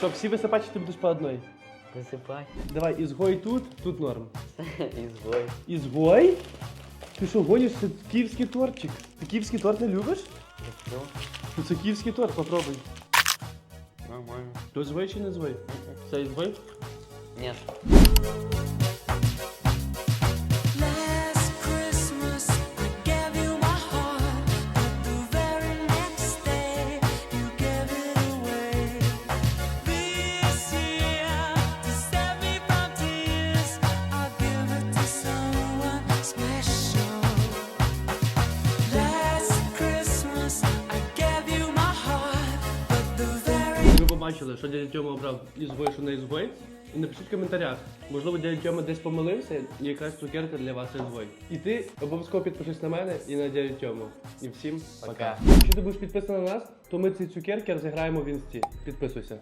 Що, всі висипачі ти будеш по одній? Висипай. Давай, ізгой тут, тут норм. Ізгой. Ізгой? Ти що гониш? Це київський тортчик. Ти київський торт не любиш? Люблю. Ну це київський торт, попробуй. Нормально. То звой чи не звой? Це ізгой? Ні. Побачили, що дядя Тьома обрав ізгой, що не ізгой. І напишіть в коментарях. Можливо, дядя Тьома десь помилився, і якась цукерка для вас ізгой. І ти обов'язково підпишись на мене і на дядю Тьому. І всім пока. Пока. Якщо ти будеш підписаний на нас, то ми ці цукерки розіграємо в інсті. Підписуйся.